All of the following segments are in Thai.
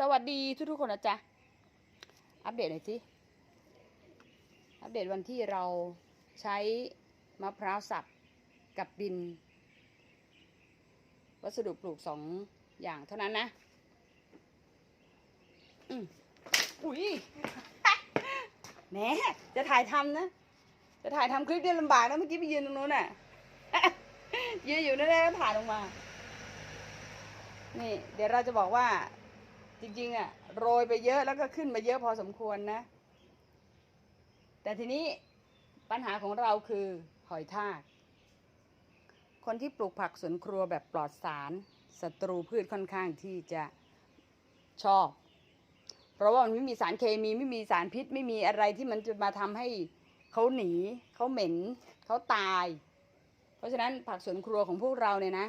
สวัสดีทุกๆคนนะจ๊ะ อัปเดตหน่อยสิอัปเดตวันที่เราใช้มะพร้าวสับกับดิน วัสดุปลูกสองอย่างเท่านั้นนะอุ้ยแหมจะถ่ายทำนะ จะถ่ายทำคลิปเนี่ลำบากนะเมื่อกี้ไปยืนตรงนู้นน่ะยืนอยู่นั่นแหละถ่ายลงมา นี่ เดี๋ยวเราจะบอกว่า จริงๆอะโรยไปเยอะแล้วก็ขึ้นมาเยอะพอสมควรนะ แต่ทีนี้ปัญหาของเราคือหอยทาก คนที่ปลูกผักสวนครัวแบบปลอดสารศัตรูพืชค่อนข้างที่จะชอบ เพราะว่ามันไม่มีสารเคมีไม่มีสารพิษ ไม่มีอะไรที่มันจะมาทำให้เขาหนีเขาเหม็นเขาตาย เพราะฉะนั้นผักสวนครัวของพวกเราเนี่ยนะ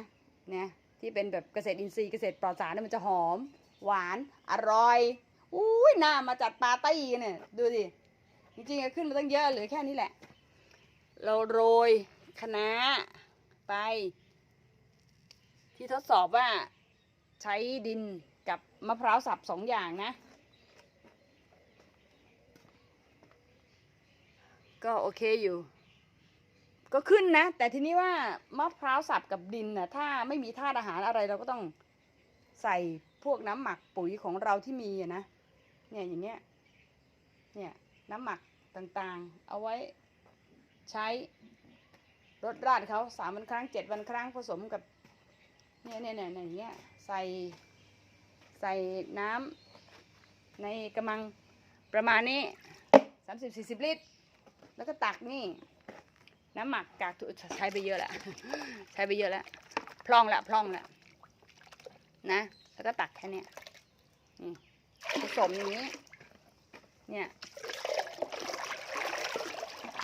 เนี่ยที่เป็นแบบเกษตรอินทรีย์เกษตรปลอดสารเนี่ยมันจะหอม หวานอร่อยอุ้ยน่ามาจัดปาร์ตี้กันเนี่ยดูดิจริงๆขึ้นมาตั้งเยอะเหลือแค่นี้แหละ เราโรยคะน้าไป ที่ทดสอบว่าใช้ดินกับมะพร้าวสับสองอย่างนะ ก็โอเคอยู่ ก็ขึ้นนะ แต่ทีนี้ว่ามะพร้าวสับกับดินน่ะถ้าไม่มีธาตุอาหารอะไรเราก็ต้องใส่ พวกน้ำหมักปุ๋ยของเราที่มีอะนะ เนี่ยอย่างเงี้ย เนี่ยน้ำหมักต่างๆ เอาไว้ใช้รดราดเขาสามวันครั้งเจ็ดวันครั้งผสมกับ เนี่ยเนี่ยเนี่ยอย่างเงี้ยใส่ใส่น้ำในกระมังประมาณนี้สามสิบสี่สิบลิตร แล้วก็ตักนี่ น้ำหมักกากถั่วใช้ไปเยอะแล้วใช้ไปเยอะแล้วพร่องละพร่องละนะ แล้วก็ตักแค่นี้นี่ผสมอย่างนี้ เนี่ย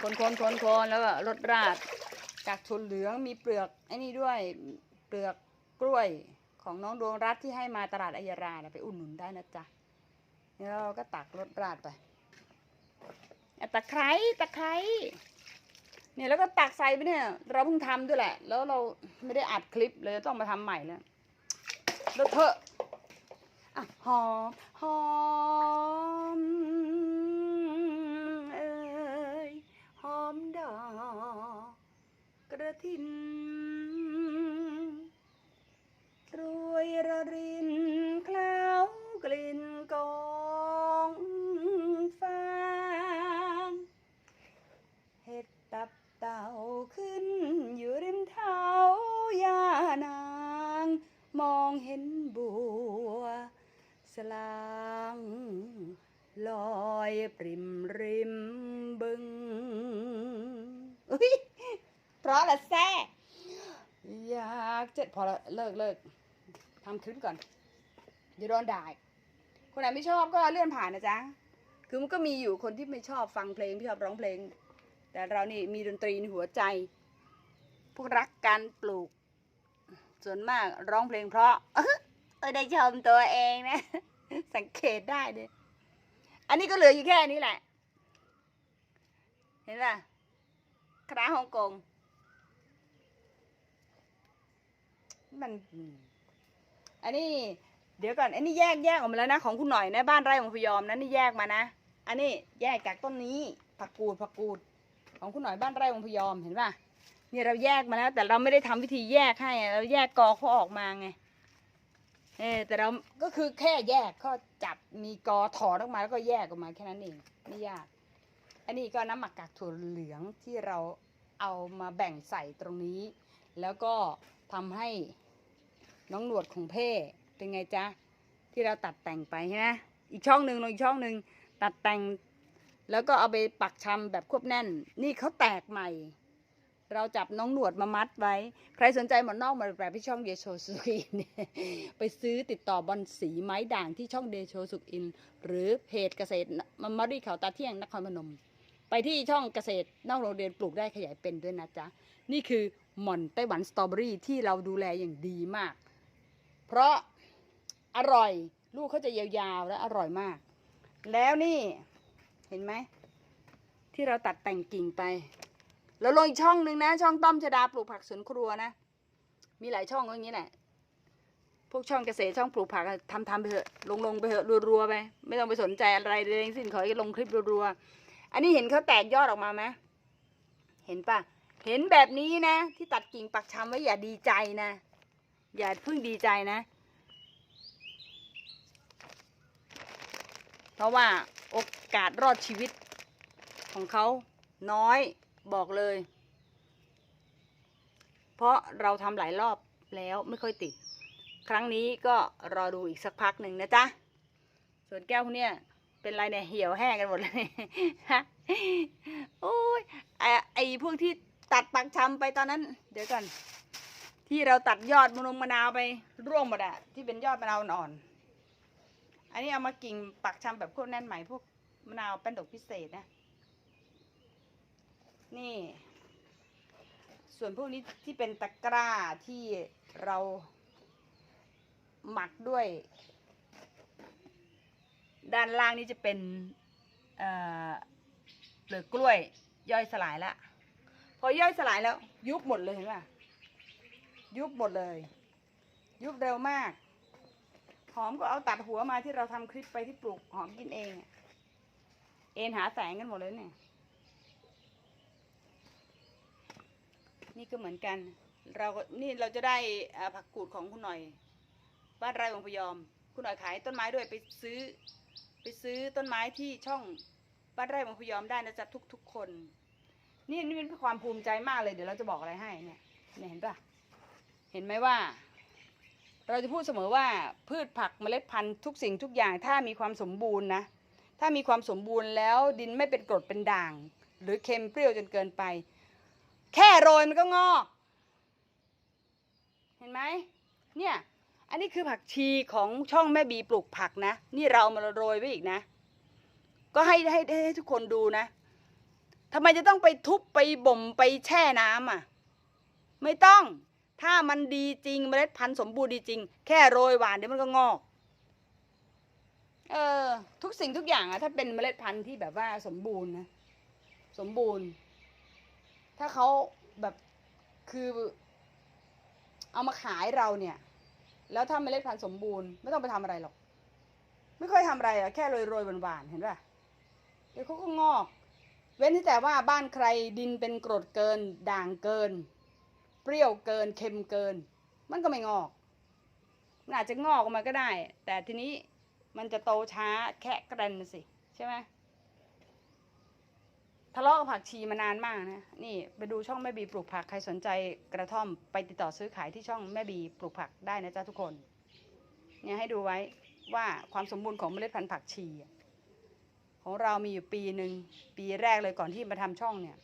คนคนคนคนแล้วก็รดราดกากถั่วเหลืองมีเปลือกไอ้นี่ด้วยเปลือกกล้วยของน้องดวงรัตที่ให้มาตลาดอัยรานะไปอุดหนุนได้นะจ๊ะแล้วเราก็ตักรดราดไปอะตะไคร้ตะไคร้เนี่ยแล้วก็ตักใส่ไปเนี่ย เราเพิ่งทำด้วยแหละ แล้วเราไม่ได้อัดคลิปเลยต้องมาทำใหม่แล้ว แล้วเถอะอะหอมหอมเอ้ยหอมดอกกระถิน รวยระรินเคล้าวกลิ่นกองฟางเห็ดตับเต่าขึ้นอยู่ริมเท้ายานาง มองเห็นบัว สลางลอยปริมริมบึงอุ๊ยเพราะละแซ่ อยากจะพอละ เลิกเลิกทำคลิปก่อนเดี๋ยวโดนด่าคนไหนไม่ชอบก็เลื่อนผ่านนะจ๊ะคือมันก็มีอยู่คนที่ไม่ชอบฟังเพลงไม่ชอบร้องเพลง แต่เรานี่มีดนตรีในหัวใจ พวกรักการปลูก ส่วนมากร้องเพลงเพราะเออได้ชมตัวเองนะ สังเกตได้เลยอันนี้ก็เหลืออยู่แค่นี้แหละ เห็นป่ะคณะฮ่องกง มันอืมอันนี้ เดี๋ยวก่อน อันนี้แยกแยกออกมาแล้วนะ ของคุณหน่อยนะ บ้านไร่ของพยอมนะนี่แยกมานะ อันนี้แยกจากต้นนี้ ผักกูดผักกูด ของคุณหน่อยบ้านไร่ของพยอมเห็นป่ะเนี่ยเราแยกมาแล้ว แต่เราไม่ได้ทำวิธีแยกให้เราแยกกอเขาออกมาไงเออแต่เราก็คือแค่แยกเขาจับมีกอถอดออกมาแล้วก็แยกออกมาแค่นั้นเองไม่ยาก อันนี้ก็น้ำหมักกากถั่วเหลืองที่เราเอามาแบ่งใส่ตรงนี้ แล้วก็ทำให้ น้องหนวดของเพ่เป็นไงจ๊ะที่เราตัดแต่งไปใช่ไหมอีกช่องหนึ่งลงอีกช่องหนึ่งตัดแต่ง แล้วก็เอาไปปักชำแบบควบแน่น นี่เขาแตกใหม่ เราจับน้องหนวดมามัดไว้ ใครสนใจหมอนนอกมาแบบที่ช่องเดโชสุกินไปซื้อติดต่อบอลสีไม้ด่างที่ช่องเดโชสุกิน หรือเพจเกษตรมัมมารีเขาตาเที่ยงนครพนม ไปที่ช่องเกษตรนอกโรงเรียนปลูกได้ขยายเป็นด้วยนะจ๊ะ นี่คือหม่อนไต้หวันสตรอเบอรี่ที่เราดูแลอย่างดีมาก เพราะอร่อยลูกเขาจะยาวๆและอร่อยมาก แล้วนี่เห็นไหม ที่เราตัดแต่งกิ่งไป แล้วลงอีกช่องหนึ่งนะ ช่องต้อมชดาปลูกผักสวนครัวนะ มีหลายช่องก็อย่างนี้แหละพวกช่องเกษตรช่องปลูกผักทำทำไปเถอะลงลงไปเถอะรัวๆไปไม่ต้องไปสนใจอะไรเลยทั้งสิ้นขอให้ลงคลิปรัวๆอันนี้เห็นเขาแตกยอดออกมาไหมเห็นปะเห็นแบบนี้นะ ที่ตัดกิ่งปักชำไว้อย่าดีใจนะ อย่าเพิ่งดีใจนะ เพราะว่าโอกาสรอดชีวิตของเขาน้อยบอกเลย เพราะเราทำหลายรอบแล้วไม่ค่อยติด ครั้งนี้ก็รอดูอีกสักพักหนึ่งนะจ๊ะ ส่วนแก้วเนี้ยเป็นไรเนี่ยเหี่ยวแห้งกันหมดเลยฮะโอ้ยไอไอพวกที่ตัดปักชำไปตอนนั้น เดี๋ยวก่อน ที่เราตัดยอดมะนงมะนาวไปร่วงหมดอะที่เป็นยอดมะนาวอ่อน อันนี้เอามากิ่งปักชำแบบโคตรแน่นใหม่พวกมะนาวเป็นดอกพิเศษนะ นี่ ส่วนพวกนี้ที่เป็นตะกร้าที่เราหมักด้วย ด้านล่างนี่จะเป็นเอ่อเปลือกกล้วยย่อยสลายแล้วพอย่อยสลายแล้วยุบหมดเลยเห็นป่ะ ยุบหมดเลย ยุบเร็วมาก หอมก็เอาตัดหัวมาที่เราทำคลิปไปที่ปลูกหอมกินเองเอ็นหาแสงกันหมดเลยเนี่ย นี่ก็เหมือนกัน เรานี่เราจะได้ผักกูดของคุณหน่อย บ้านไร่วงพยอม คุณหน่อยขายต้นไม้ด้วยไปซื้อ ไปซื้อต้นไม้ที่ช่องบ้านไร่วงพยอมได้นะจ๊ะทุกทุกๆคน นี่นี่เป็นความภูมิใจมากเลยเดี๋ยวเราจะบอกอะไรให้เนี่ยเนี่ยเห็นปะ เห็นไหมว่า เราจะพูดเสมอว่าพืชผักเมล็ดพันธุ์ทุกสิ่งทุกอย่างถ้ามีความสมบูรณ์นะถ้ามีความสมบูรณ์แล้วดินไม่เป็นกรดเป็นด่าง หรือเค็มเปรี้ยวจนเกินไป แค่โรยมันก็งอก เห็นไหมเนี่ยอันนี้คือผักชีของช่องแม่บีปลูกผักนะ นี่เรามาโรยไว้อีกนะ ก็ให้ให้ให้ให้ทุกคนดูนะทำไมจะต้องไปทุบไปบ่มไปแช่น้ำอะ ไม่ต้อง ถ้ามันดีจริงเมล็ดพันธุ์สมบูรณ์ดีจริง แค่โรยหวานเดี๋ยวมันก็งอกเออทุกสิ่งทุกอย่างอะถ้าเป็นเมล็ดพันธุ์ที่แบบว่าสมบูรณ์นะสมบูรณ์ ถ้าเขาแบบคือ เอามาขายเราเนี่ย แล้วถ้าเมล็ดพันธุ์สมบูรณ์ไม่ต้องไปทำอะไรหรอก ไม่ค่อยทำอะไรอะแค่โรยโรยๆหวานๆเห็นป่ะเดี๋ยวเขาก็งอก เว้นที่แต่ว่าบ้านใครดินเป็นกรดเกินด่างเกิน เปรี้ยวเกินเค็มเกิน มันก็ไม่งอก มันอาจจะงอกออกมาก็ได้ แต่ทีนี้มันจะโตช้าแค่กระดนสิใช่ไหมทะเลาะกับผักชีมานานมากนะ นี่ไปดูช่องแม่บีปลูกผักใครสนใจกระท่อมไปติดต่อซื้อขายที่ช่องแม่บีปลูกผักได้นะจ๊ะทุกคน เนี่ยให้ดูไว้ว่าความสมบูรณ์ของเมล็ดพันธุ์ผักชี ของเรามีอยู่ปีหนึ่งปีแรกเลยก่อนที่มาทำช่องเนี่ย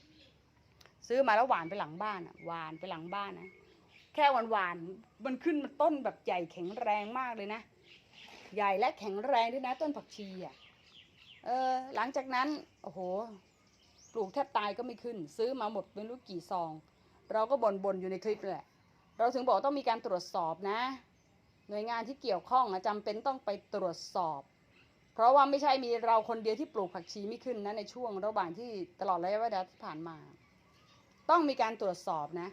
ซื้อมาแล้วหวานไปหลังบ้านอะหวานไปหลังบ้านนะแค่หวานหวานมันขึ้นมาต้นแบบใหญ่แข็งแรงมากเลยนะ ใหญ่และแข็งแรงด้วยนะ ต้นผักชีอะเออหลังจากนั้นโอ้โหปลูกแทบตายก็ไม่ขึ้น ซื้อมาหมดไม่รู้กี่ซอง เราก็บ่นบนๆอยู่ในคลิปแหละ เราถึงบอกต้องมีการตรวจสอบนะ หน่วยงานที่เกี่ยวข้องอะจำเป็นต้องไปตรวจสอบ เพราะว่าไม่ใช่มีเราคนเดียวที่ปลูกผักชีไม่ขึ้นนะในช่วงระหว่างที่ตลอดระยะเวลาที่ผ่านมา ต้องมีการตรวจสอบนะ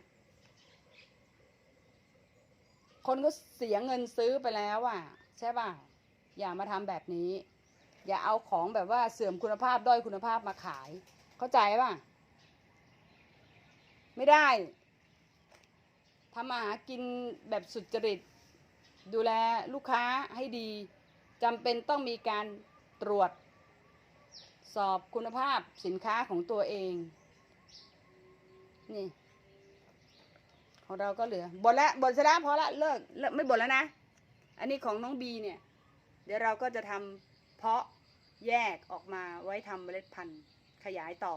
คนก็เสียเงินซื้อไปแล้วอะใช่ป่ะ อย่ามาทำแบบนี้ อย่าเอาของแบบว่าเสื่อมคุณภาพด้อยคุณภาพมาขาย เข้าใจป่ะ ไม่ได้ทำมาหากินแบบสุจริต ดูแลลูกค้าให้ดีจำเป็นต้องมีการตรวจ สอบคุณภาพสินค้าของตัวเอง นี่ ของเราก็เหลือบนแล้วบนเสร็จแล้วพอละเลิกเลิกไม่บนแล้วนะ อันนี้ของน้องบีเนี่ย เดี๋ยวเราก็จะทำเพาะแยกออกมาไว้ทำเมล็ดพันธุ์ขยายต่อ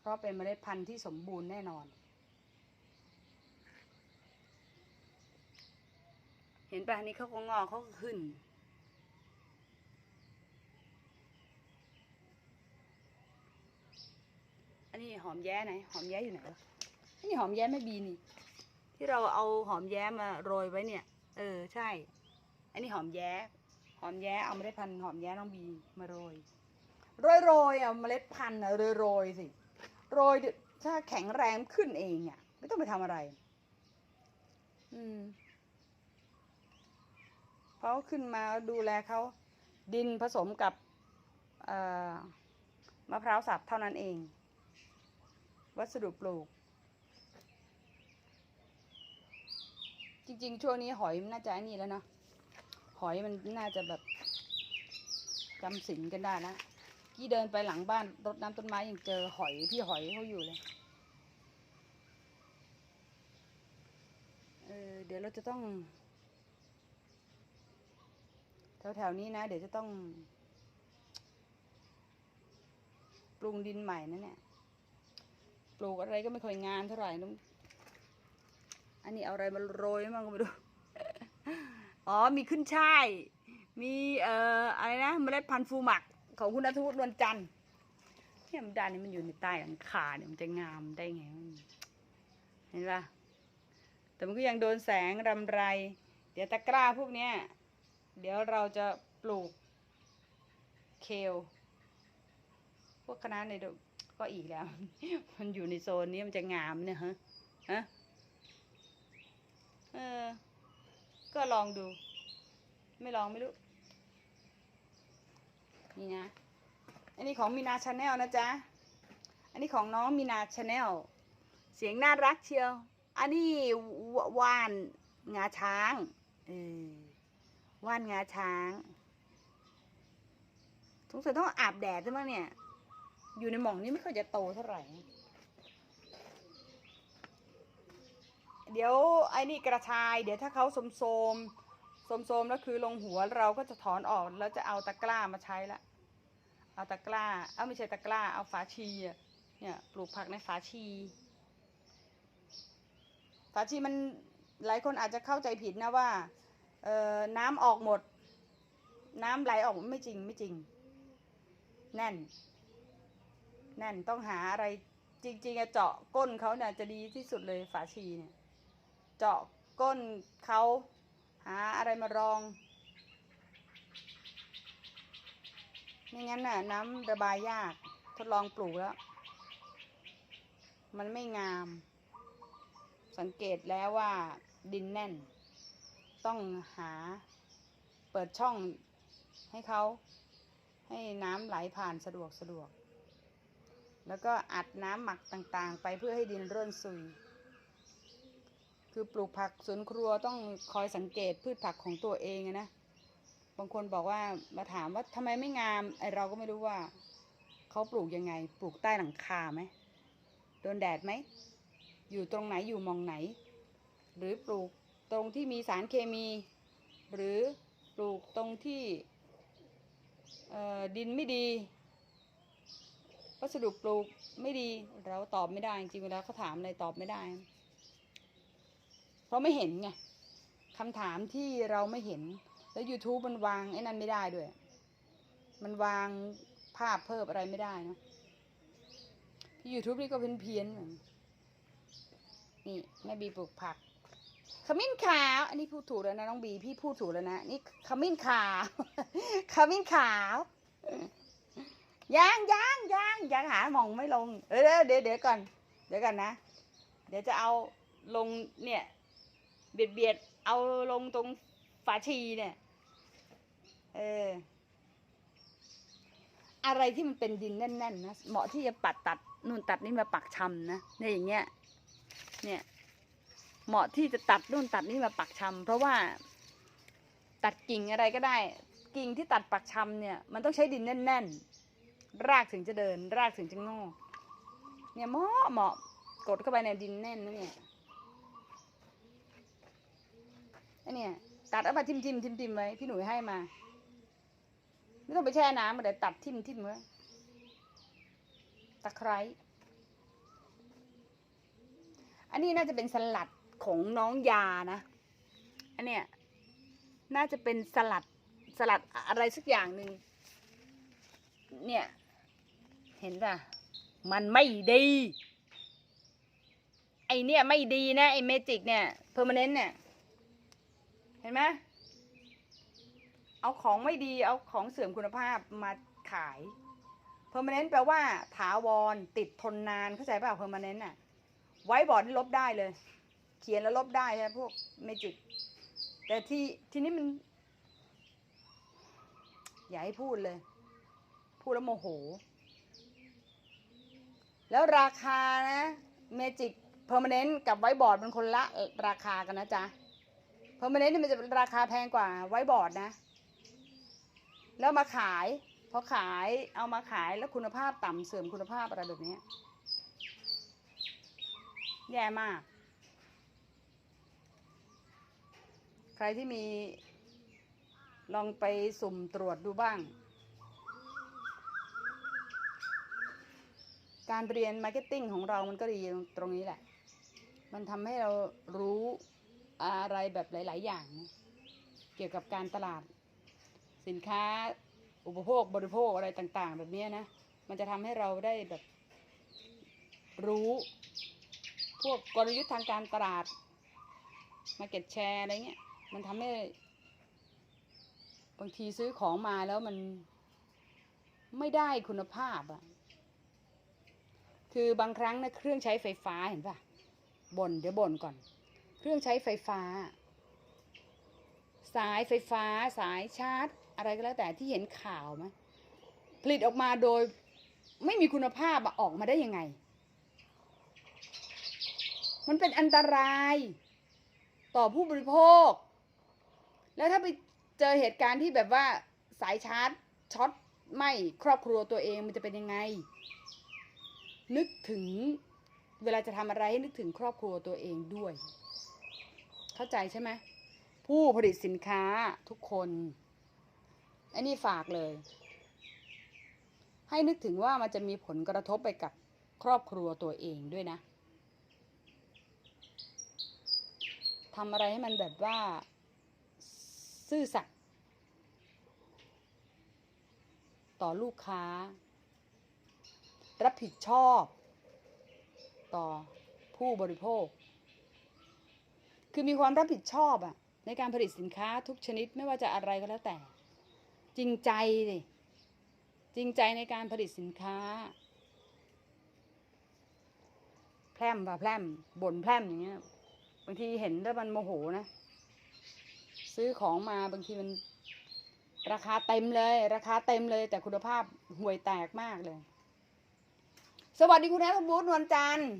เพราะเป็นเมล็ดพันธุ์ที่สมบูรณ์แน่นอน เห็นป่ะนี่เขาก็งอเขาก็ขึ้น อันนี้หอมแย้ไหน หอมแย้อยู่ไหนวะอันนี้หอมแย้ไม่บีนี่ ที่เราเอาหอมแย้มาโรยไว้เนี่ย เออใช่ อันนี้หอมแย้ หอมแย้เอาเมล็ดพันธุ์หอมแย้น้องบีมาโรย โรยโรยเอาเมล็ดพันธุ์อะโรยโรยสิ โรยถ้าแข็งแรงขึ้นเองอะ ไม่ต้องไปทำอะไร อืมเพราะขึ้นมาดูแลเขาดินผสมกับมะพร้าวสับเท่านั้นเอง วัสดุปลูก จริงๆ ช่วงนี้หอยมันน่าจะอ้นี่แล้วเนาะหอยมันน่าจะแบบจำศีลกันได้นะกี่เดินไปหลังบ้านรดน้ำต้นไม้ยังเจอหอยพี่หอยเขาอยู่เลยเออเดี๋ยวเราจะต้อง แถวๆนี้นะ เดี๋ยวจะต้อง ปรุงดินใหม่นะเนี่ย ปลูกอะไรก็ไม่ค่อยงานเท่าไหร่นุ้อันนี้เอาอะไรมาโรยมั่งก็ไม่รู้ อ๋อ มีขึ้นช่าย มีเอ่ออะไรนะเมล็ดพันธุ์ฟูหมักของคุณนัทวุฒินวลจันทร์เนี่ยมันดานนี้มันอยู่ในใต้หลังคาเนี่ยมันจะงามได้ไง เห็นปะแต่มันก็ยังโดนแสงรำไร เดี๋ยวตะกร้าพวกเนี้ย เดี๋ยวเราจะปลูกเคลพวกคณะในเดี๋ยว ก็อีกแล้ว มันอยู่ในโซนนี้มันจะงามเนี่ยฮะฮะเออ ก็ลองดู ไม่ลองไม่รู้ นี่นะ อันนี้ของมีนาชาแนลนะจ๊ะ อันนี้ของน้องมีนาชาแนลเสียงน่ารักเชียว อันนี้วว่านงาช้างเออว่านงาช้างสงสัยต้องอาบแดดใช่ไหมเนี่ย อยู่ในหม่องนี้ไม่ค่อยจะโตเท่าไหร่ เดี๋ยวไอ้นี่กระชาย เดี๋ยวถ้าเขาสมโสมสมโสมแล้วคือลงหัวเราก็จะถอนออกแล้วจะเอาตะกร้ามาใช้ละเอาตะกร้า เอาไม่ใช่ตะกร้า เอาฝาชีเนี่ยปลูกผักในฝาชี ฝาชีมันหลายคนอาจจะเข้าใจผิดนะว่าเอ่อน้ำออกหมด น้ำไหลออกไม่จริงไม่จริง แน่น แน่นต้องหาอะไรจริงๆอะเจาะก้นเขาเนี่ยจะดีที่สุดเลยฝาชีเนี่ย เจาะก้นเขาหาอะไรมารองไม่งั้นน่ะน้ำระบายยากทดลองปลูกแล้ว มันไม่งาม สังเกตแล้วว่าดินแน่น ต้องหาเปิดช่องให้เขาให้น้ำไหลผ่านสะดวกสะดวก แล้วก็อัดน้ำหมักต่างๆ ไปเพื่อให้ดินร่วนซุย คือปลูกผักสวนครัวต้องคอยสังเกตพืชผักของตัวเองนะ บางคนบอกว่ามาถามว่าทำไมไม่งามไอเราก็ไม่รู้ว่าเขาปลูกยังไง ปลูกใต้หลังคาไหมโดนแดดไหม อยู่ตรงไหนอยู่มองไหน หรือปลูกตรงที่มีสารเคมี หรือปลูกตรงที่ดินไม่ดี วัสดุปลูกไม่ดีเราตอบไม่ได้จริงๆเวลาเขาถามอะไรตอบไม่ได้ เพราะไม่เห็นไงคำถามที่เราไม่เห็น แล้ว YouTube มันวางไอ้นั่นไม่ได้ด้วย มันวางภาพเพิ่มอะไรไม่ได้นะที่ YouTube นี่ก็เพี้ยนเพี้ยนๆเหมือนนี่แม่บีปลูกผักขมิ้นขาวอันนี้พูดถูกแล้วนะน้องบีพี่พูดถูกแล้วนะนี่ขมิ้นขาวขมิ้นขาว ยังยังยังยังหาหมองไม่ลง เออเดี๋ยวเดี๋ยวก่อน เดี๋ยวก่อนนะ เดี๋ยวจะเอาลงเนี่ย เบียดเบียดเอาลงตรงฝาชีเนี่ย เออ อะไรที่มันเป็นดินแน่นๆนะเหมาะที่จะปัดตัดนู่นตัดนี่มาปักชำนะเนี่ยอย่างเงี้ย เนี่ย เหมาะที่จะตัดนู่นตัดนี่มาปักชำเพราะว่าตัดกิ่งอะไรก็ได้ กิ่งที่ตัดปักชำเนี่ย มันต้องใช้ดินแน่น ๆ รากถึงจะเดิน รากถึงจะงอกเนี่ยเหมาะเหมาะกดเข้าไปในดินแน่นนะเนี่ยอันเนี้ยตัดเอามาทิมทิมทิมทิมไว้พี่หนุ่ยให้มา ไม่ต้องไปแช่น้ำมาเดี๋ยวตัดทิมทิมไว้ตะไคร้อันนี้น่าจะเป็นสลัดของน้องยานะ อันเนี้ยน่าจะเป็นสลัดสลัดอะไรสักอย่างหนึ่งเนี่ย เห็นป่ะ มันไม่ดี ไอเนี่ยไม่ดีนะไอเมจิกเนี่ยเพอร์มานนเนี่ย เห็นไหมเอาของไม่ดีเอาของเสื่อมคุณภาพมาขายเพอร์มานนแปลว่า ถาวรติดทนนานเข้าใจป่ะเพอร์มานนน่ะไว้บอร์ดนี่ลบได้เลย เขียนแล้วลบได้ใช่ไหมพวกเมจิกแต่ที่ทีนี้มัน อย่าให้พูดเลย พูดแล้วโมโห แล้วราคานะเมจิกเพอร์มานนต์กับไวบอร์ดมันคนละราคากันนะจ๊ะเพอร์มานนต์นี่มันจะราคาแพงกว่าไวบอร์ดนะ แล้วมาขายพอขายเอามาขายแล้วคุณภาพต่ำเสื่อมคุณภาพอะไรแบบนี้แย่มาก ใครที่มีลองไปสุ่มตรวจดูบ้าง การเรียนมาร์เก็ตติ้งของเรามันก็ดีตรงนี้แหละ มันทำให้เรารู้อะไรแบบหลาย ๆ อย่าง เกี่ยวกับการตลาด สินค้าอุปโภคบริโภคอะไรต่าง ๆ แบบนี้นะ มันจะทำให้เราได้แบบรู้ พวกกลยุทธ์ทางการตลาดมาเก็ตแชร์อะไรเงี้ย มันทำให้บางทีซื้อของมาแล้วมันไม่ได้คุณภาพอะ คือบางครั้งนะเครื่องใช้ไฟฟ้าเห็นปะบ่นเดี๋ยวบ่นก่อน เครื่องใช้ไฟฟ้า สายไฟฟ้า สายชาร์จ อะไรก็แล้วแต่ที่เห็นข่าวไหมผลิตออกมาโดยไม่มีคุณภาพอออกมาได้ยังไง มันเป็นอันตรายต่อผู้บริโภค แล้วถ้าไปเจอเหตุการณ์ที่แบบว่าสายชาร์จช็อตไหมครอบครัวตัวเองมันจะเป็นยังไง นึกถึงเวลาจะทำอะไรให้นึกถึงครอบครัวตัวเองด้วย เข้าใจใช่ไหมผู้ผลิตสินค้าทุกคนอันนี้ฝากเลย ให้นึกถึงว่ามันจะมีผลกระทบไปกับครอบครัวตัวเองด้วยนะทำอะไรให้มันแบบว่า ซื่อสัตย์ต่อลูกค้า รับผิดชอบ ต่อผู้บริโภค คือมีความรับผิดชอบอะในการผลิตสินค้าทุกชนิดไม่ว่าจะอะไรก็แล้วแต่ จริงใจดิจริงใจในการผลิตสินค้า แพร่มป่ะแพร่มบ่นแพร่มอย่างเงี้ยบางทีเห็นแล้วมันโมโหนะ ซื้อของมาบางทีมันราคาเต็มเลย ราคาเต็มเลย แต่คุณภาพห่วยแตกมากเลย สวัสดีคุณแอฟบูธนวลจันทร์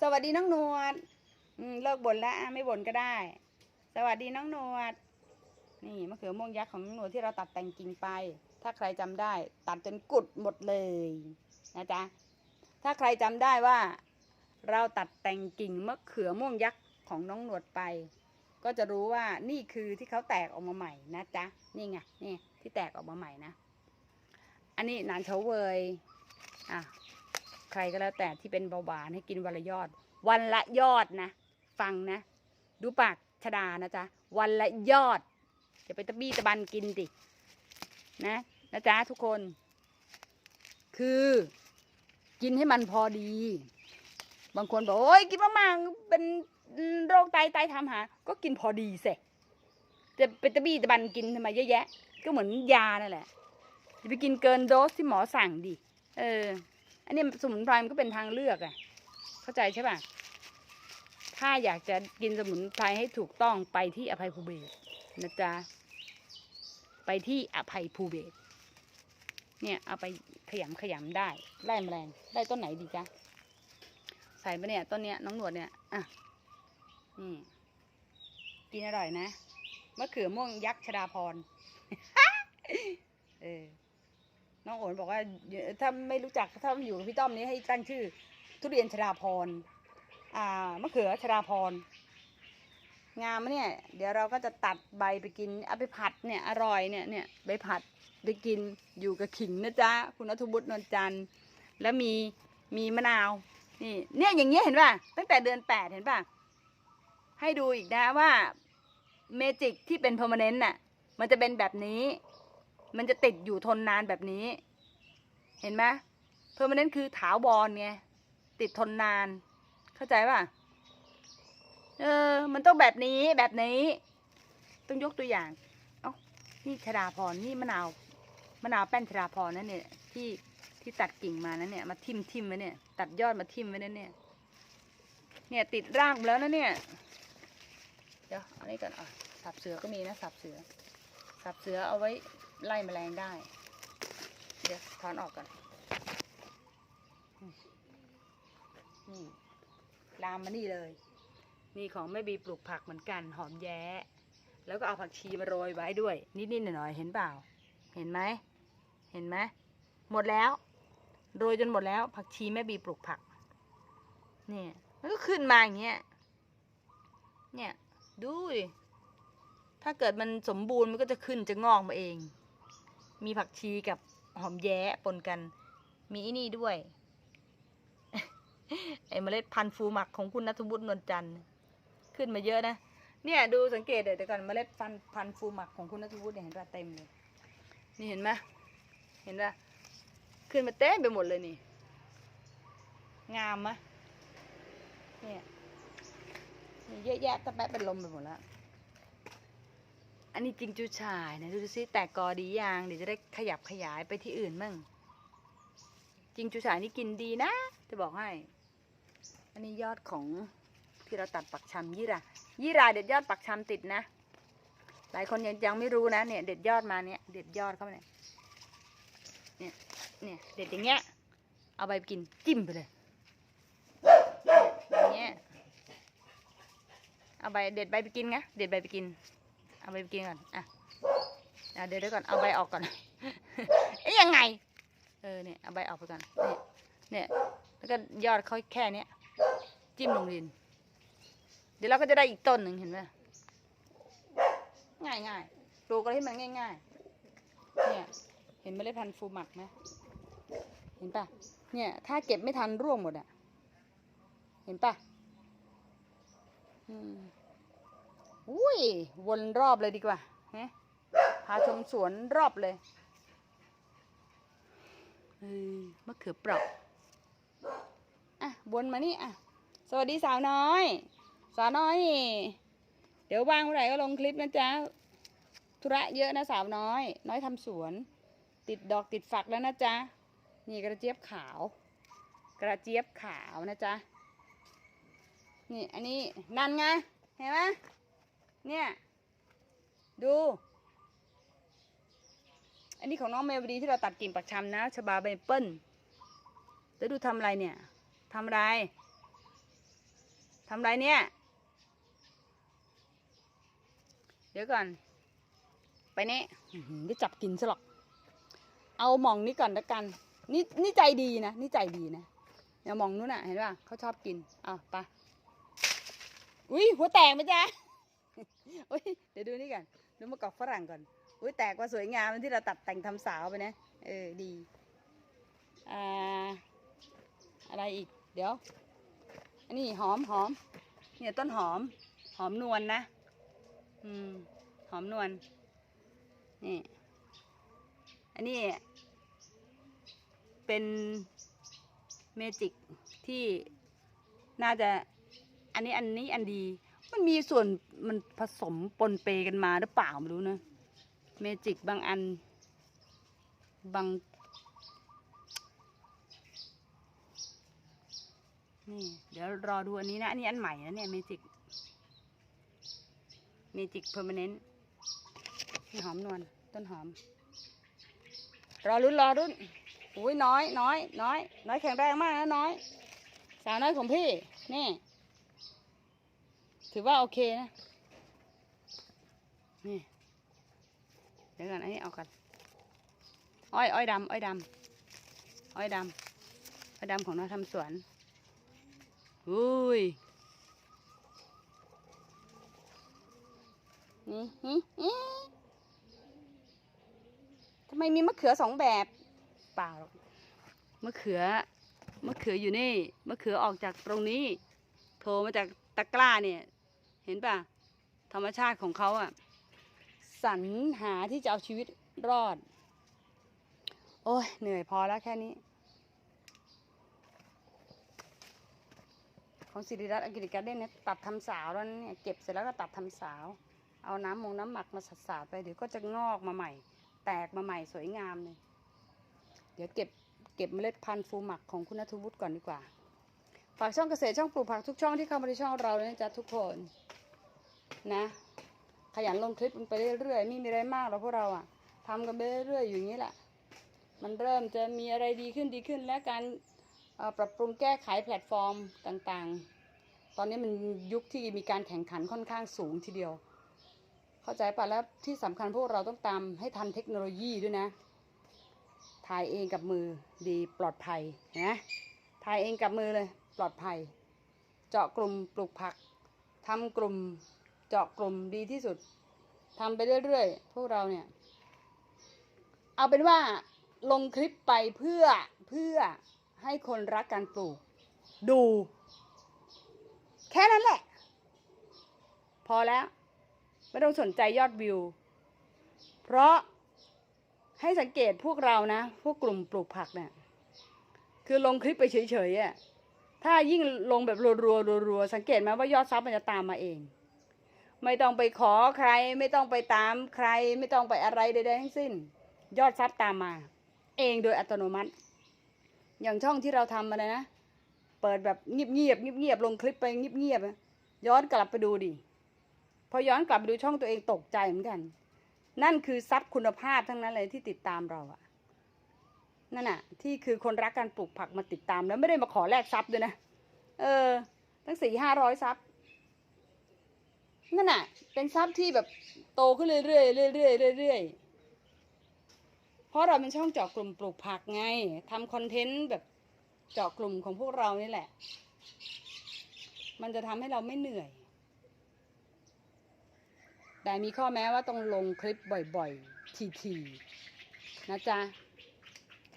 สวัสดีน้องนวลเลิกบ่นแล้วไม่บ่นก็ได้ สวัสดีน้องนวลนี่มะเขือม่วงยักษ์ของน้องนวลที่เราตัดแต่งกิ่งไป ถ้าใครจำได้ ตัดจนกุดหมดเลยนะจ๊ะถ้าใครจำได้ว่า เราตัดแต่งกิ่งมะเขือม่วงยักษ์ของน้องนวดไป ก็จะรู้ว่านี่คือที่เขาแตกออกมาใหม่นะจ๊ะนี่ไงนี่ที่แตกออกมาใหม่นะ อันนี้หนานเฉาเวยอะ ใครก็แล้วแต่ที่เป็นเบาหวานให้กินวันละยอด วันละยอดนะ ฟังนะ ดูปากชดานะจ๊ะ วันละยอดอย่าไปตะบี้ตะบันกินดินะนะจ๊ะทุกคน คือกินให้มันพอดี บางคนบอกโอ้ยกินมากๆเป็นโรคไตไตทำหา ก็กินพอดีเสจะเป็นตะบี้ตะบันกินทำไมเยอะแยะ ก็เหมือนยานั่นแหละอย่าไปกินเกินโดสที่หมอสั่งดิ เออ อันนี้สมุนไพรมันก็เป็นทางเลือกอะเข้าใจใช่ป่ะ ถ้าอยากจะกินสมุนไพรให้ถูกต้องไปที่อภัยภูเบศนะจ๊ะ ไปที่อภัยภูเบศเนี่ยเอาไปขยำขยำได้ไล่แมลงได้ต้นไหนดีจ๊ะใส่ไปเนี่ยต้นเนี้ยน้องหนวดเนี่ยอะนี่กินอร่อยนะมะเขือม่วงยักษ์ชดาพรเออ น้องโอนบอกว่าถ้าไม่รู้จักถ้าอยู่กับพี่ต้อมนี้ให้ตั้งชื่อ ทุเรียนชดาพรอ่ามะเขือชดาพรงามมะเนี่ย เดี๋ยวเราก็จะตัดใบไปกินเอาไปผัดเนี่ยอร่อยเนี่ยเนี่ยใบผัดไปกินอยู่กับขิงนะจ๊ะคุณนัทบุตรนวลจันทร์แล้วมีมีมะนาวนี่เนี่ยอย่างเงี้ยเห็นป่ะตั้งแต่เดือนแปดเห็นป่ะให้ดูอีกนะว่าเมจิกที่เป็น permanent น่ะมันจะเป็นแบบนี้ มันจะติดอยู่ทนนานแบบนี้ เห็นไหม permanent คือถาวรไงติดทนนาน เข้าใจป่ะเออ มันต้องแบบนี้แบบนี้ ต้องยกตัวอย่าง เอ้านี่ชดาพรนี่มะนาวมะนาวแป้นชดาพรนั่นเนี่ยที่ที่ตัดกิ่งมานะเนี่ยมาทิ่มทิ่มไว้เนี่ย ตัดยอดมาทิ่มไว้นั่นเนี่ยเนี่ยติดรากแล้วนะเนี่ยเดี๋ยวอันนี้ก่อนอะสับเสือก็มีนะสับเสือสับเสือเอาไว้ ไล่แมลงได้ เดี๋ยวถอนออกก่อน นี่ลามมานี่เลย นี่ของแม่บีปลูกผักเหมือนกัน หอมแย้ แล้วก็เอาผักชีมาโรยไว้ด้วย นิดๆหน่อยๆเห็นเปล่า เห็นไหม เห็นไหม หมดแล้ว โรยจนหมดแล้ว ผักชีแม่บีปลูกผักเนี่ยมันก็ขึ้นมาอย่างเงี้ย เนี่ย ดูดิถ้าเกิดมันสมบูรณ์มันก็จะขึ้นจะงอกมาเอง มีผักชีกับหอมแย้ปนกัน มีอ้นี่ด้วย ไอเมล็ดพันธุ์ฟูหมักของคุณนัทบุตรนวลจันทร์ขึ้นมาเยอะนะ เนี่ยดูสังเกตเดี๋ยวก่อนเมล็ดพันธุ์พันธุ์ฟูหมักของคุณนัทวุฒิเนี่ยเห็นป่ะเต็มเลย นี่เห็นไหมเห็นป่ะขึ้นมาเต็มไปหมดเลยนี่ งามมะเนี่ยเยอะแยะตะแปะเป็นลมไปหมดแล้ว อันนี้จริงจูชายนะดูสิแตกกอดียังเดี๋ยวจะได้ขยับขยายไปที่อื่นมั่งจริงจูชายนี่กินดีนะ จะบอกให้ อันนี้ยอดของที่เราตัดปักชำยี่รายี่ราเด็ดยอดปักชำติดนะ หลายคนยังยังไม่รู้นะเนี่ย เด็ดยอดมาเนี่ยเด็ดยอดเข้ามาเนี่ยเนี่ยเนี่ยเด็ดอย่างเงี้ยเอาไปกินจิ้มไปเลยอย่างเงี้ยเอาใบเด็ดใบไปกินไงเด็ดใบไปกิน เอาใบไปกินก่อนอะเดี๋ยวเดี๋ยวก่อนเอาใบออกก่อนเอ๊ยยังไงเออเนี่ยเอาใบออกไปก่อนเนี่ยเนี่ยแล้วก็ยอดเขาแค่เนี้ยจิ้มลงดิน เดี๋ยวเราก็จะได้อีกต้นหนึ่งเห็นไหมง่ายง่ายปลูกอะไรที่มันง่ายง่ายเนี่ยเห็นเมล็ดพันธุ์ฟูหมักไหมเห็นปะเนี่ยถ้าเก็บไม่ทันร่วงหมดอะ เห็นปะอืม อุ้ยวนรอบเลยดีกว่าฮะพาชมสวนรอบเลยเฮ้ยมะเขือเปราะอะวนมานี่อะ สวัสดีสาวน้อย สาวน้อย เดี๋ยวว่างเมื่อไหร่ก็ลงคลิปนะจ๊ะธุระเยอะนะสาวน้อย น้อยทำสวน ติดดอกติดฝักแล้วนะจ๊ะนี่กระเจี๊ยบขาว กระเจี๊ยบขาวนะจ๊ะนี่อันนี้นั่นไงเห็นไหม เนี่ย ดู อันนี้ของน้องเมวดีที่เราตัดกิ่งปักชำนะชบาเบเปิ้ลแล้วดูทำอะไรเนี่ยทำอะไรทำไรเนี่ย เดี๋ยวก่อน ไปนี่อื้อหือได้จับกินซะหรอก เอาหมองนี้ก่อนละกัน นี่นี่ใจดีนะ นี่ใจดีนะเดี๋ยวหมองนู้นน่ะ เห็นป่ะเขาชอบกิน เอาไป อุ้ยหัวแตกไหมจ๊ะ อุ้ยเดี๋ยวดูนี่ก่อนดูมะกอกฝรั่งก่อนอุ้ยแตกว่าสวยงามที่เราตัดแต่งทำสาวไปนะ เออดี อ่า อะไรอีก เดี๋ยว อันนี้หอมหอม เนี่ยต้นหอม หอมนวลนะอืม หอมนวล นี่ อันนี้ เป็นเมจิกที่น่าจะ อันนี้อันนี้อันดี มันมีส่วนมันผสมปนเปกันมาหรือเปล่าไม่รู้นะ เมจิกบางอัน บาง นี่ เดี๋ยวรอดูอันนี้นะ อันนี้อันใหม่นะเนี่ยเมจิก เมจิกเพอร์มานนต์หอมนวลต้นหอม รอรุ่นรอรุ่นอุ้ยน้อย น้อย น้อย น้อยแข็งแรงมากนะน้อย สาวน้อยของพี่ นี่ ถือว่าโอเคนะ นี่ เดี๋ยวก่อนอันนี้เอากัน อ้อยอ้อยดำอ้อยดำอ้อยดำอ้อยดำของน้าทำสวนอุ้ยนี่นี่นี่ทำไมมีมะเขือสองแบบเปล่า มะเขือ มะเขืออยู่นี่ มะเขือออกจากตรงนี้โผล่มาจากตะกร้าเนี่ย เห็นป่ะ ธรรมชาติของเขาอะสรรหาที่จะเอาชีวิตรอด โอ้ยเหนื่อยพอแล้วแค่นี้ ของสิริรัตน์อังกฤษการ์เด้นเนี่ยตัดทำสาวแล้วนะเนี่ยเก็บเสร็จแล้วก็ตัดทำสาว เอาน้ำมงน้ำหมักมาสาดๆไปเดี๋ยวก็จะงอกมาใหม่ แตกมาใหม่สวยงามเลย เดี๋ยวเก็บเก็บเมล็ดพันธุ์ฟูหมักของคุณนัทวุฒิก่อนดีกว่า ฝากช่องเกษตรช่องปลูกผักทุกช่องที่เข้ามาในช่องเราเลยนะจ๊ะทุกคนนะ ขยันลงคลิปมันไปเรื่อยๆไม่มีอะไรมากหรอกพวกเราอะทำกันไปเรื่อยๆอยู่อย่างนี้แหละมันเริ่มจะมีอะไรดีขึ้นดีขึ้น และการปรับปรุงแก้ไขแพลตฟอร์มต่างๆ ตอนนี้มันยุคที่มีการแข่งขันค่อนข้างสูงทีเดียว เข้าใจป่ะแล้วที่สำคัญพวกเราต้องตามให้ทันเทคโนโลยีด้วยนะ ถ่ายเองกับมือดีปลอดภัยนะถ่ายเองกับมือเลย ปลอดภัย เจาะกลุ่มปลูกผักทำกลุ่มเจาะกลุ่มดีที่สุดทำไปเรื่อยๆ พวกเราเนี่ย เอาเป็นว่าลงคลิปไปเพื่อเพื่อให้คนรักการปลูก ดู แค่นั้นแหละ พอแล้ว ไม่ต้องสนใจยอดวิว เพราะให้สังเกตพวกเรานะ พวกกลุ่มปลูกผักเนี่ย คือลงคลิปไปเฉยๆอะ ถ้ายิ่งลงแบบรัวๆรัวๆสังเกตไหมว่ายอดซับมันจะตามมาเอง ไม่ต้องไปขอใคร ไม่ต้องไปตามใคร ไม่ต้องไปอะไรใดๆทั้งสิ้น ยอดซับตามมา เองโดยอัตโนมัติ อย่างช่องที่เราทำมานะเปิดแบบเงียบๆเงียบๆลงคลิปไปเงียบๆย้อนกลับไปดูดิพอย้อนกลับไปดูช่องตัวเองตกใจเหมือนกัน นั่นคือทรัพย์คุณภาพทั้งนั้นเลยที่ติดตามเราอะ นั่นน่ะ ที่คือคนรักการปลูกผักมาติดตามแล้วไม่ได้มาขอแลกทรัพย์ด้วยนะ เออ ตั้งสี่ห้าร้อยทรัพย์นั่นน่ะ เป็นทรัพย์ที่แบบโตขึ้นเรื่อยๆเรื่อยๆเรื่อยๆเพราะเราเป็นช่องเจาะกลุ่มปลูกผักไงทำคอนเทนต์แบบเจาะกลุ่มของพวกเรานี่แหละ มันจะทำให้เราไม่เหนื่อย แต่มีข้อแม้ว่าต้องลงคลิปบ่อยๆ ทีๆ นะจ๊ะ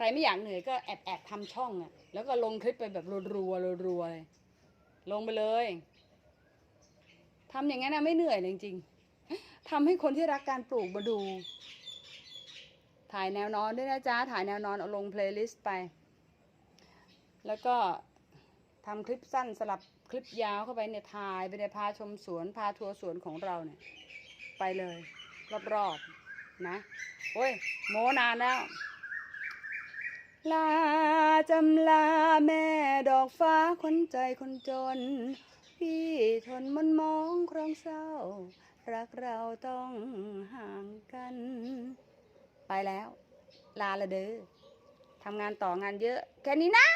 รไม่อยากเหนื่อยก็แอบแอบทำช่องอะแล้วก็ลงคลิปไปแบบรัวๆรัวๆเลยลงไปเลยทำอย่างนั้นนะไม่เหนื่อยเลยจริงๆทำให้คนที่รักการปลูกมาดู ถ่ายแนวนอนด้วยนะจ๊ะถ่ายแนวนอนเอาลงเพลย์ลิสต์ไป แล้วก็ทำคลิปสั้นสลับคลิปยาวเข้าไปเนี่ยถ่ายไปในยพาชมสวนพาทัวร์สวนของเราเนี่ย ไปเลย รอบๆนะโอ้ยโมนานแล้ว ลาจำลาแม่ดอกฟ้าคนใจคนจน พี่ทนมันมองครองเศร้า รักเราต้องห่างกัน ไปแล้ว ลาละเด้อทำงานต่องานเยอะ แค่นี้นะ